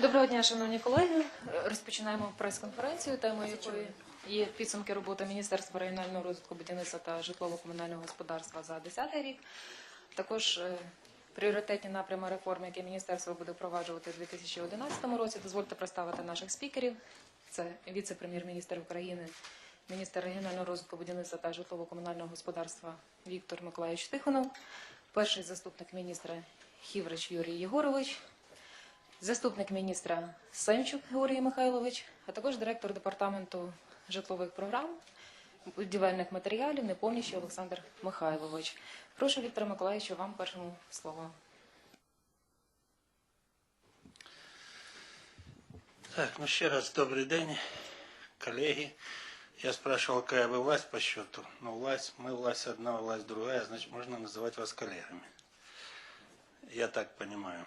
Доброго дня, шановні колеги. Розпочинаємо прес-конференцію, темою якої є підсумки роботи Міністерства регіонального розвитку будівництва та житлово-комунального господарства за 10 рік. Також е, пріоритетні напрями реформ, які міністерство буде впроваджувати у 2011 році. Дозвольте представити наших спікерів. Це віце-прем'єр-міністр України, міністр регіонального розвитку будівництва та житлово-комунального господарства Віктор Миколаївич Тихонов, перший заступник міністра Хіврич Юрій Єгорович, заступник міністра Семчук Георгій Михайлович, а також директор департаменту житлових програм, будівельних матеріалів Неповніщий Олександр Михайлович. Прошу Віктора Миколаївича, вам першому слово. Так, ну ще раз добрий день, коллеги. Я спрашивал, какая вы власть по счету. Ну, власть, мы власть одна, власть другая, значит, можно называть вас коллегами. Я так понимаю.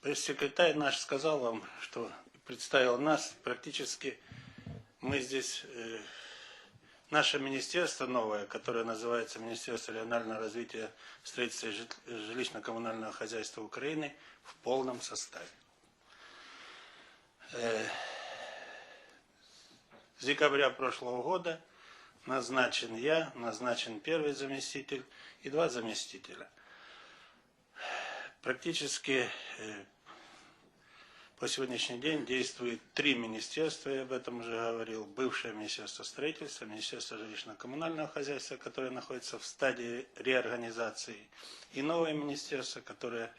Пресс-секретарь наш сказал вам, что представил нас. Практически мы здесь, э, наше министерство новое, которое называется Министерство регионального развития, строительства и жилищно-коммунального хозяйства Украины, в полном составе. Э, С декабря прошлого года назначен я, назначен первый заместитель и два заместителя. Практически э, по сегодняшний день действует три министерства, я об этом уже говорил. Бывшее Министерство строительства, Министерство жилищно-коммунального хозяйства, которое находится в стадии реорганизации, и новое министерство, которое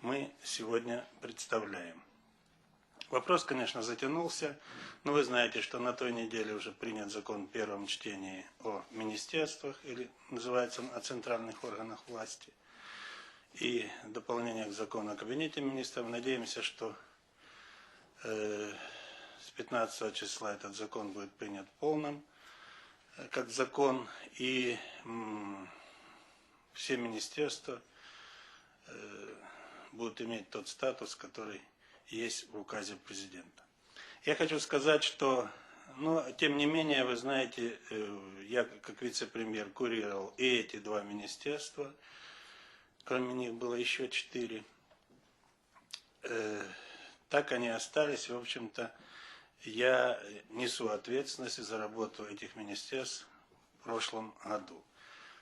мы сегодня представляем. Вопрос, конечно, затянулся, но вы знаете, что на той неделе уже принят закон в первом чтении о министерствах, или называется он о центральных органах власти, и дополнение к закону о кабинете министров. Надеемся, что э, с 15 числа этот закон будет принят в полном, э, как закон, и все министерства э, будут иметь тот статус, который есть в указе президента. Я хочу сказать, что, но тем не менее, вы знаете, я как вице-премьер курировал и эти два министерства, кроме них было еще четыре. Э, Так они остались, в общем-то, я несу ответственность за работу этих министерств в прошлом году.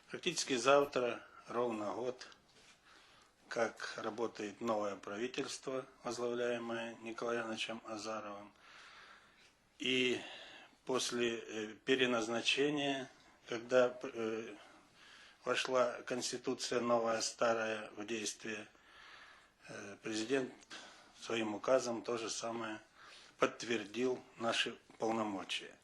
Практически завтра, ровно год, как работает новое правительство, возглавляемое Николаем Ивановичем Азаровым. И после э, переназначения, когда э, вошла Конституция новая, старая в действие, э, президент своим указом то же самое подтвердил наши полномочия.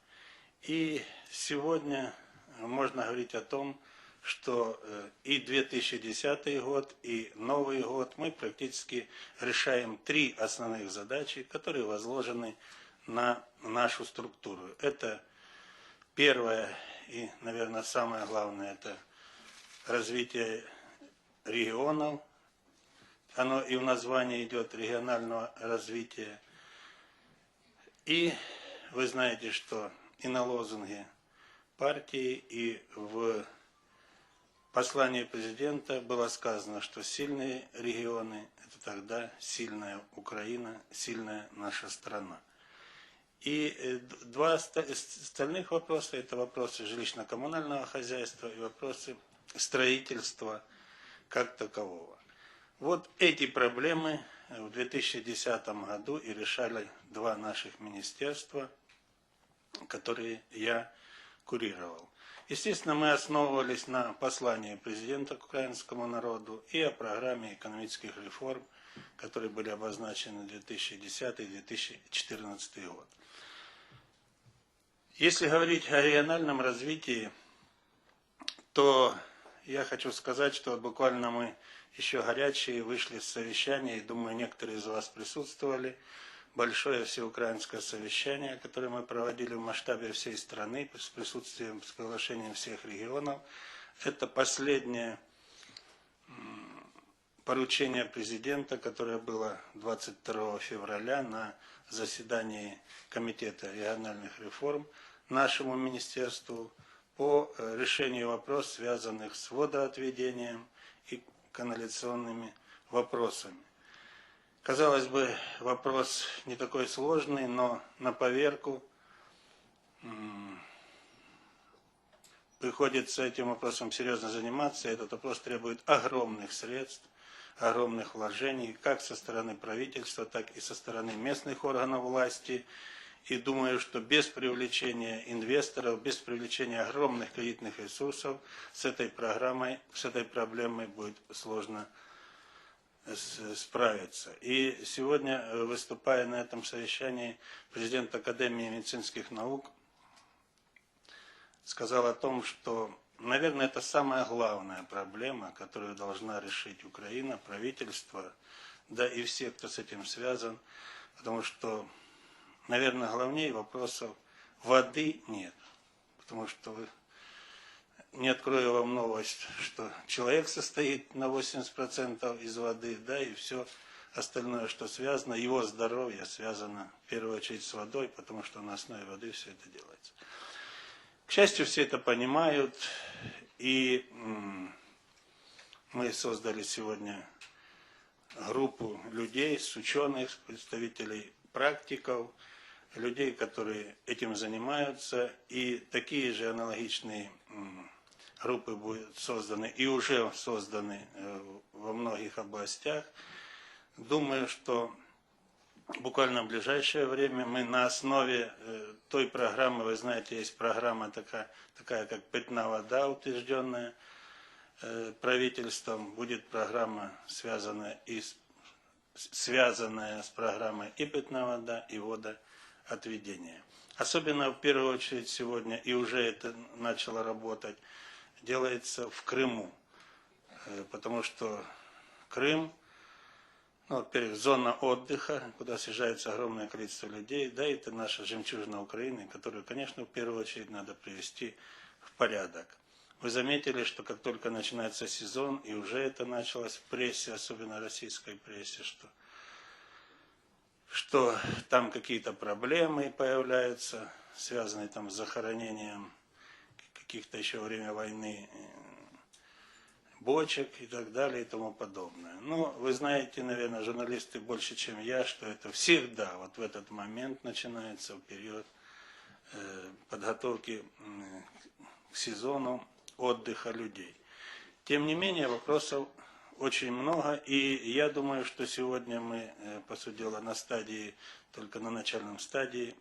И сегодня можно говорить о том, что э, и 2010 год, и Новый год мы практически решаем три основных задачи, которые возложены на нашу структуру. Это первое и, наверное, самое главное, это развитие регионов. Оно и в названии идет регионального развития. И вы знаете, что и на лозунге партии, и в послании президента было сказано, что сильные регионы – это тогда сильная Украина, сильная наша страна. И э, два остальных вопроса – это вопросы жилищно-коммунального хозяйства и вопросы строительства как такового. Вот эти проблемы в 2010 году и решали два наших министерства, которые я курировал. Естественно, мы основывались на послании президента к украинскому народу и о программе экономических реформ, которые были обозначены 2010-2014 год. Если говорить о региональном развитии, то я хочу сказать, что буквально мы еще горячие вышли с совещания, и думаю, некоторые из вас присутствовали. Большое всеукраинское совещание, которое мы проводили в масштабе всей страны с присутствием, с приглашением всех регионов. Это последнее поручение президента, которое было 22 февраля на заседании Комитета региональных реформ нашему министерству по э, решению вопросов, связанных с водоотведением и канализационными вопросами. Казалось бы, вопрос не такой сложный, но на поверку приходится этим вопросом серьезно заниматься. Этот вопрос требует огромных средств, огромных вложений, как со стороны правительства, так и со стороны местных органов власти. И думаю, что без привлечения инвесторов, без привлечения огромных кредитных ресурсов с этой программой, с этой проблемой будет сложно с- справиться. И сегодня, э, выступая на этом совещании, президент Академии медицинских наук сказал о том, что, наверное, это самая главная проблема, которую должна решить Украина, правительство, да и все, кто с этим связан, потому что, наверное, главнее вопросов воды нет, потому что не открою вам новость, что человек состоит на 80% из воды, да, и все остальное, что связано, его здоровье связано в первую очередь с водой, потому что на основе воды все это делается. К счастью, все это понимают, и мы создали сегодня группу людей, с ученых, представителей практиков, людей, которые этим занимаются, и такие же аналогичные группы будут созданы и уже созданы э, во многих областях. Думаю, что буквально в ближайшее время мы на основе э, той программы, вы знаете, есть программа такая, такая как «Питна вода», утвержденная э, правительством, будет программа, связанная, и связанная с программой и «Питна вода», и водоотведение. Особенно в первую очередь сегодня, и уже это начало работать, делается в Крыму, Э, потому что Крым, ну, во-первых, зона отдыха, куда съезжается огромное количество людей, да, это наша жемчужина Украины, которую, конечно, в первую очередь надо привести в порядок. Вы заметили, что как только начинается сезон, и уже это началось в прессе, особенно российской прессе, что, что там какие-то проблемы появляются, связанные там с захоронением каких-то еще время войны э, бочек и так далее и тому подобное. Ну, вы знаете, наверное, журналисты больше, чем я, что это всегда вот в этот момент начинается период э, подготовки к сезону отдыха людей. Тем не менее, вопросов очень много, и я думаю, что сегодня мы, э, по сути дела, на стадии, только на начальном стадии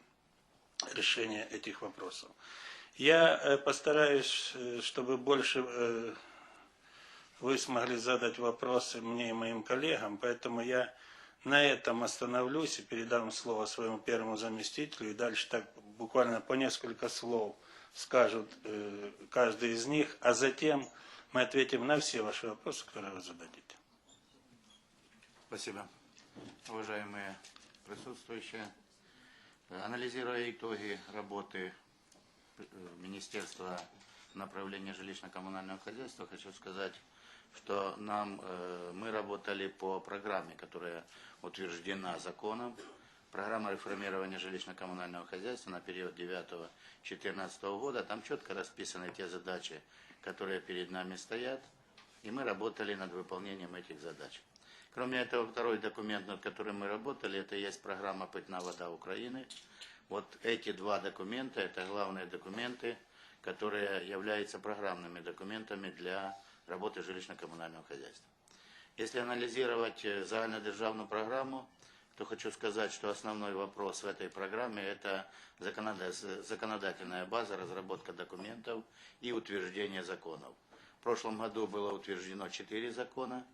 решения этих вопросов. Я э, постараюсь, э, чтобы больше вы смогли задать вопросы мне и моим коллегам, поэтому я на этом остановлюсь и передам слово своему первому заместителю, и дальше так буквально по несколько слов скажут каждый из них, а затем мы ответим на все ваши вопросы, которые вы зададите. Спасибо. Уважаемые присутствующие, анализируя итоги работы э, Министерства направления жилищно-коммунального хозяйства, хочу сказать, что нам, э, мы работали по программе, которая утверждена законом. Программа реформирования жилищно-коммунального хозяйства на период 9-14 года. Там четко расписаны те задачи, которые перед нами стоят. И мы работали над выполнением этих задач. Кроме этого, второй документ, над которым мы работали, это есть программа «Питна вода Украины». Вот эти два документа, это главные документы, которые являются программными документами для работы жилищно-коммунального хозяйства. Если анализировать э, загальнодержавную программу, то хочу сказать, что основной вопрос в этой программе – это законода- законодательная база, разработка документов и утверждение законов. В прошлом году было утверждено четыре закона.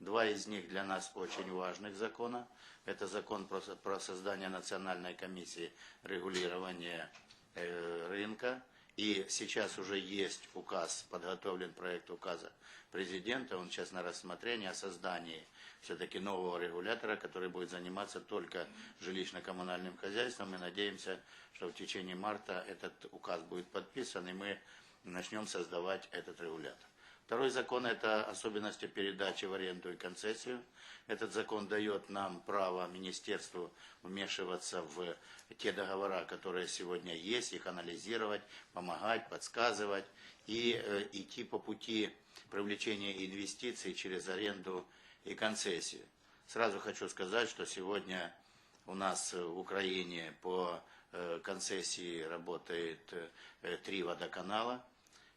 Два из них для нас очень важных закона. Это закон про создание Национальной комиссии регулирования э, рынка. И сейчас уже есть указ, подготовлен проект указа президента, он сейчас на рассмотрении о создании все-таки нового регулятора, который будет заниматься только жилищно-коммунальным хозяйством. Мы надеемся, что в течение марта этот указ будет подписан, и мы начнем создавать этот регулятор. Второй закон – это особенности передачи в аренду и концессию. Этот закон дает нам право министерству вмешиваться в те договора, которые сегодня есть, их анализировать, помогать, подсказывать и э, идти по пути привлечения инвестиций через аренду и концессии. Сразу хочу сказать, что сегодня у нас в Украине по э, концессии работает э, три водоканала.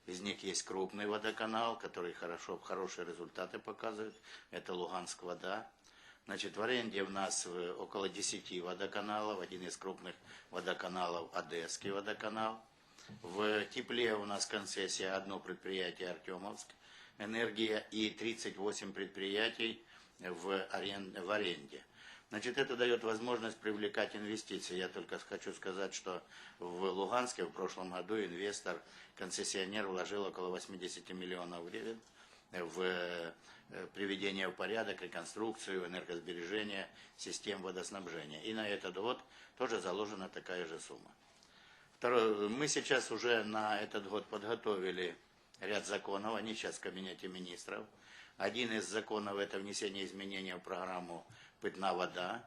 Из них есть крупный водоканал, который хорошо, хорошие результаты показывает. Это Луганск вода. Значит, в аренде у нас э, около 10 водоканалов. Один из крупных водоканалов – Одесский водоканал. В тепле у нас концессия одно предприятие Артемовск энергия и 38 предприятий в, арен- в аренде. Значит, это дает возможность привлекать инвестиции. Я только хочу сказать, что в Луганске в прошлом году инвестор, концессионер вложил около 80 миллионов гривен в э, приведение в порядок, реконструкцию, энергосбережение систем водоснабжения. И на этот год тоже заложена такая же сумма. Мы сейчас уже на этот год подготовили ряд законов, они сейчас в кабинете министров. Один из законов это внесение изменений в программу «Питна вода».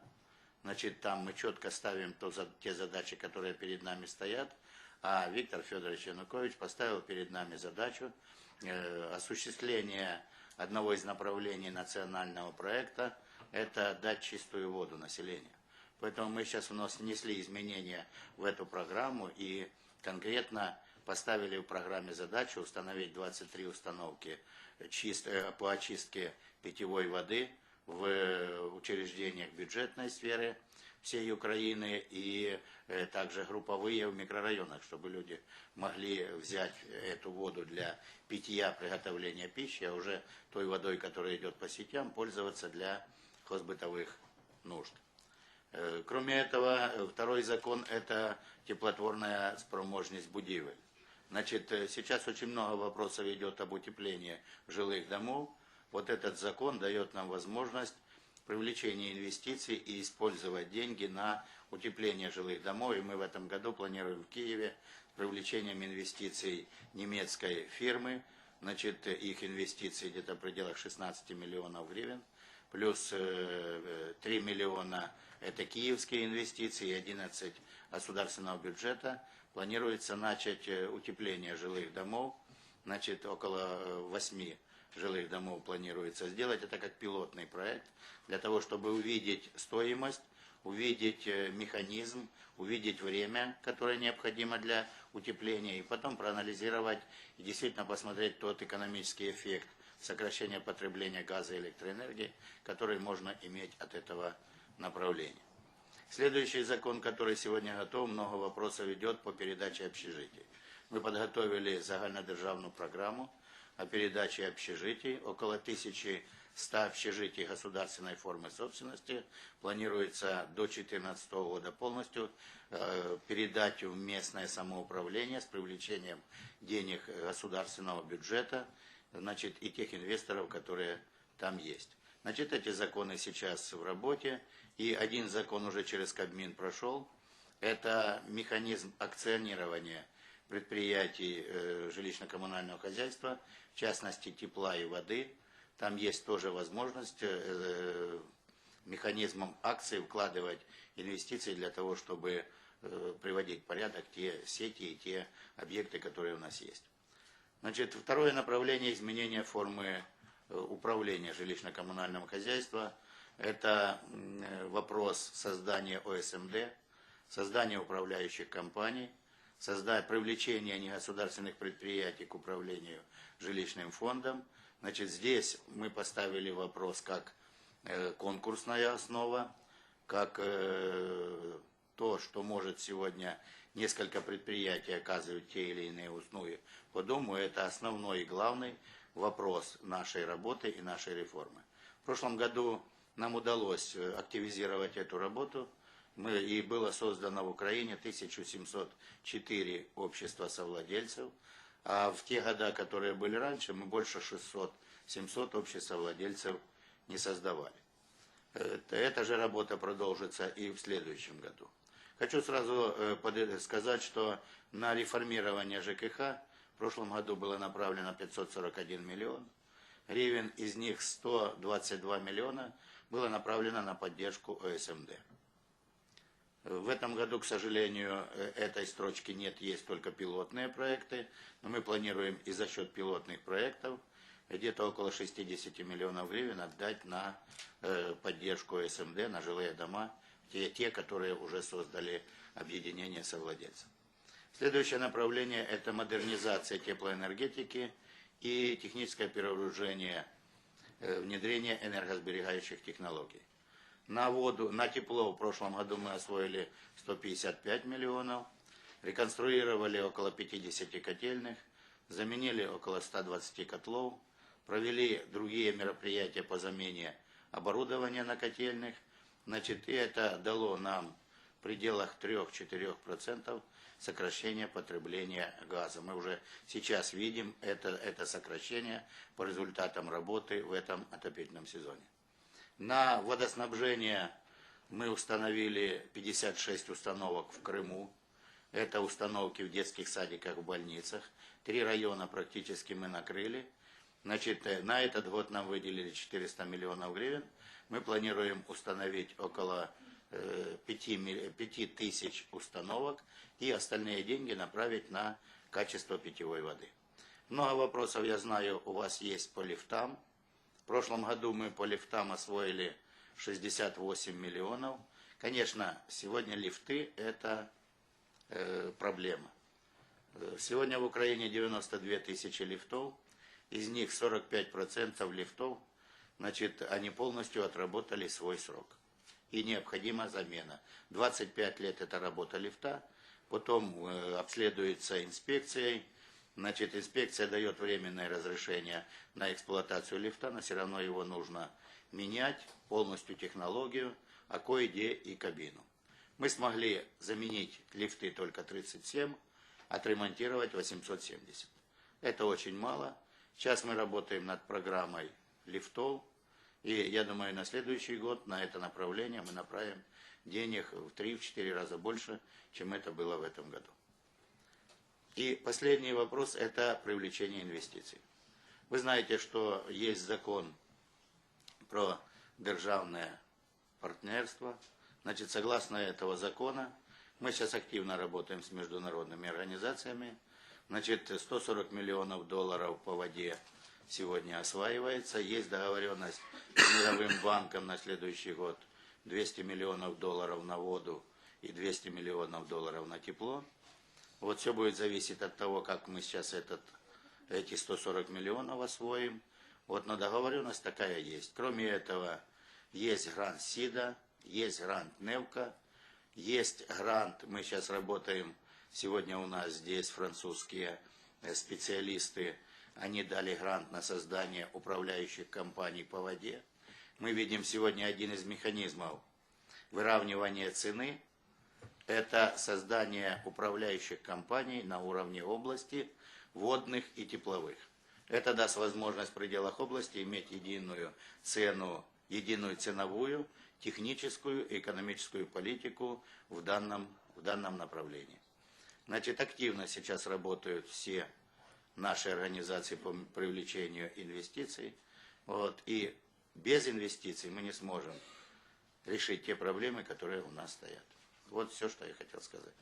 Значит, там мы четко ставим то, те задачи, которые перед нами стоят. А Виктор Федорович Янукович поставил перед нами задачу э, осуществления одного из направлений национального проекта – это дать чистую воду населению. Поэтому мы сейчас у нас внесли изменения в эту программу и конкретно поставили в программе задачу установить 23 установки чист- э, по очистке питьевой воды в учреждениях бюджетной сферы всей Украины и э, также групповые в микрорайонах, чтобы люди могли взять эту воду для питья, приготовления пищи, а уже той водой, которая идет по сетям, пользоваться для хозбытовых нужд. Э, Кроме этого, э, второй закон – это теплотворная спроможность будивель. Значит, э, сейчас очень много вопросов идет об утеплении жилых домов. Вот этот закон дает нам возможность привлечения инвестиций и использовать деньги на утепление жилых домов. И мы в этом году планируем в Киеве с привлечением инвестиций немецкой фирмы. Значит, их инвестиции где-то в пределах 16 миллионов гривен. Плюс э, э, 3 миллиона это киевские инвестиции, 11 государственного бюджета. Планируется начать э, утепление жилых домов. Значит, около э, 8 жилых домов планируется сделать. Это как пилотный проект для того, чтобы увидеть стоимость, увидеть э, механизм, увидеть время, которое необходимо для утепления, и потом проанализировать и действительно посмотреть тот экономический эффект сокращения потребления газа и электроэнергии, который можно иметь от этого направления. Следующий закон, который сегодня готов, много вопросов идет по передаче общежитий. Мы подготовили загальнодержавную программу о передаче общежитий. Около 1100 общежитий государственной формы собственности планируется до 2014 года полностью э, передать в местное самоуправление с привлечением денег государственного бюджета, значит, и тех инвесторов, которые там есть. Значит, эти законы сейчас в работе, и один закон уже через Кабмин прошел. Это механизм акционирования предприятий э, жилищно-коммунального хозяйства, в частности тепла и воды. Там есть тоже возможность э, механизмом акций вкладывать инвестиции для того, чтобы э, приводить в порядок те сети и те объекты, которые у нас есть. Значит, второе направление изменения формы э, управления жилищно-коммунального хозяйства – это э, вопрос создания ОСМД, создания управляющих компаний, создания, привлечения негосударственных предприятий к управлению жилищным фондом. Значит, здесь мы поставили вопрос как э, конкурсная основа, как то, что может сегодня несколько предприятий оказывать те или иные услуги по дому, это основной и главный вопрос нашей работы и нашей реформы. В прошлом году нам удалось э, активизировать эту работу, мы, и было создано в Украине 1704 общества совладельцев, а в те года, которые были раньше, мы больше 600-700 обществ совладельцев не создавали. Это, эта же работа продолжится и в следующем году. Хочу сразу э, под- сказать, что на реформирование ЖКХ в прошлом году было направлено 541 миллион гривен, из них 122 миллиона было направлено на поддержку ОСМД. В этом году, к сожалению, э, этой строчки нет, есть только пилотные проекты, но мы планируем и за счет пилотных проектов где-то около 60 миллионов гривен отдать на э, поддержку СМД, на жилые дома, те, те, которые уже создали объединение совладельцев. Следующее направление – это модернизация теплоэнергетики и техническое перевооружение, э, внедрение энергосберегающих технологий. На воду, на тепло в прошлом году мы освоили 155 миллионов, реконструировали около 50 котельных, заменили около 120 котлов, провели другие мероприятия по замене оборудования на котельных. Значит, и это дало нам в пределах 3-4% сокращения потребления газа. Мы уже сейчас видим это, это сокращение по результатам работы в этом отопительном сезоне. На водоснабжение мы установили 56 установок в Крыму. Это установки в детских садиках, в больницах. Три района практически мы накрыли. Значит, э, на этот год нам выделили 400 миллионов гривен. Мы планируем установить около э, 5, 5 тысяч установок и остальные деньги направить на качество питьевой воды. Много вопросов, я знаю, у вас есть по лифтам. В прошлом году мы по лифтам освоили 68 миллионов. Конечно, сегодня лифты – это э, проблема. Э, Сегодня в Украине 92 тысячи лифтов, из них 45% лифтов, значит, они полностью отработали свой срок. И необходима замена. 25 лет это работа лифта, потом э, обследуется инспекцией, значит, инспекция дает временное разрешение на эксплуатацию лифта, но все равно его нужно менять, полностью технологию, а кое-где и кабину. Мы смогли заменить лифты только 37, отремонтировать 870. Это очень мало. Сейчас мы работаем над программой лифтов. И я думаю, на следующий год на это направление мы направим денег в 3-4 раза больше, чем это было в этом году. И последний вопрос – это привлечение инвестиций. Вы знаете, что есть закон про державное партнерство. Значит, согласно этого закона, мы сейчас активно работаем с международными организациями. Значит, 140 миллионов долларов по воде сегодня осваивается. Есть договоренность с мировым банком на следующий год 200 миллионов долларов на воду и 200 миллионов долларов на тепло. Вот все будет зависеть от того, как мы сейчас этот, эти 140 миллионов освоим. Вот, но договоренность такая есть. Кроме этого, есть грант СИДа, есть грант НЕВКа, есть грант, мы сейчас работаем, сегодня у нас здесь французские э, специалисты, они дали грант на создание управляющих компаний по воде. Мы видим сегодня один из механизмов выравнивания цены – это создание управляющих компаний на уровне области, водных и тепловых. Это даст возможность в пределах области иметь единую цену, единую ценовую, техническую и экономическую политику в данном, в данном направлении. Значит, активно сейчас работают все наши организации по привлечению инвестиций. Вот, и без инвестиций мы не сможем решить те проблемы, которые у нас стоят. Вот все, что я хотел сказать.